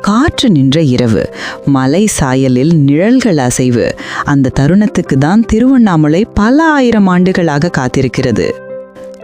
காற்று நின்ற இரவு மலை சாயலில் நிழல்கள் அசைவு. அந்த தருணத்துக்கு தான் திருவண்ணாமலை பல ஆயிரம் ஆண்டுகளாக காத்திருக்கிறது.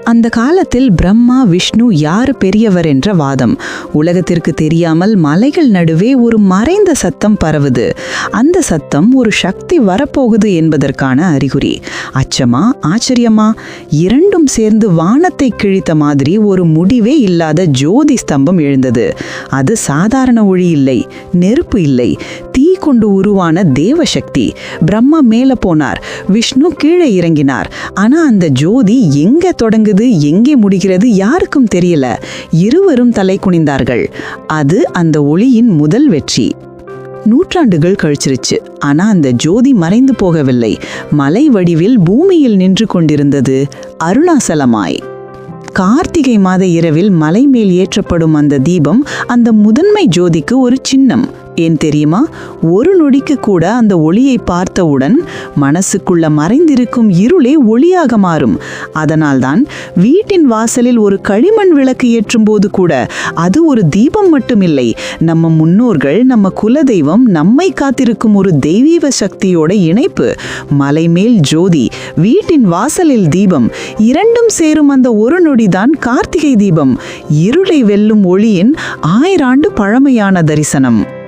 அந்த காலத்தில் பிரம்மா விஷ்ணு யார் பெரியவர் என்ற வாதம். உலகத்திற்கு தெரியாமல் மலைகள் நடுவே ஒரு மறைந்த சத்தம் பரவுது. அந்த சத்தம் ஒரு சக்தி வரப்போகுது என்பதற்கான அறிகுறி. அச்சமா? ஆச்சரியமா? இரண்டும் சேர்ந்து வானத்தை கிழித்த மாதிரி ஒரு முடிவே இல்லாத ஜோதி ஸ்தம்பம் எழுந்தது. அது சாதாரண ஒளி இல்லை நெருப்பு இல்லை. தீ கொண்டு உருவான தேவசக்தி. பிரம்மா மேல போனார். விஷ்ணு கீழே இறங்கினார். ஆனா அந்த ஜோதி எங்க தொடங்குது? எங்கே முடிகிறது யாருக்கும் தெரியல. இருவரும் தலை குனிந்தார்கள். அது அந்த ஒளியின் முதல் வெற்றி. நூற்றாண்டுகள் கழிச்சிருச்சு. ஆனா அந்த ஜோதி மறைந்து போகவில்லை. மலை வடிவில் பூமியில் நின்று கொண்டிருந்தது அருணாசலமாய். கார்த்திகை மாத இரவில் மலை மேல் ஏற்றப்படும் அந்த தீபம் அந்த முதன்மை ஜோதிக்கு ஒரு சின்னம். ஏன் தெரியுமா? ஒரு நொடிக்கு கூட அந்த ஒளியை பார்த்தவுடன் மனசுக்குள்ள மறைந்திருக்கும் இருளே ஒளியாக மாறும். அதனால்தான் வீட்டின் வாசலில் ஒரு களிமண் விளக்கு ஏற்றும் போது கூட அது ஒரு தீபம் மட்டுமில்லை. நம்ம முன்னோர்கள் நம்ம குலதெய்வம் நம்மை காத்திருக்கும் ஒரு தெய்வீக சக்தியோட இணைப்பு. மலைமேல் ஜோதி வீட்டின் வாசலில் தீபம் இரண்டும் சேரும் அந்த ஒரு நொடிதான் கார்த்திகை தீபம். இருளை வெல்லும் ஒளியின் ஆயிராண்டு பழமையான தரிசனம்.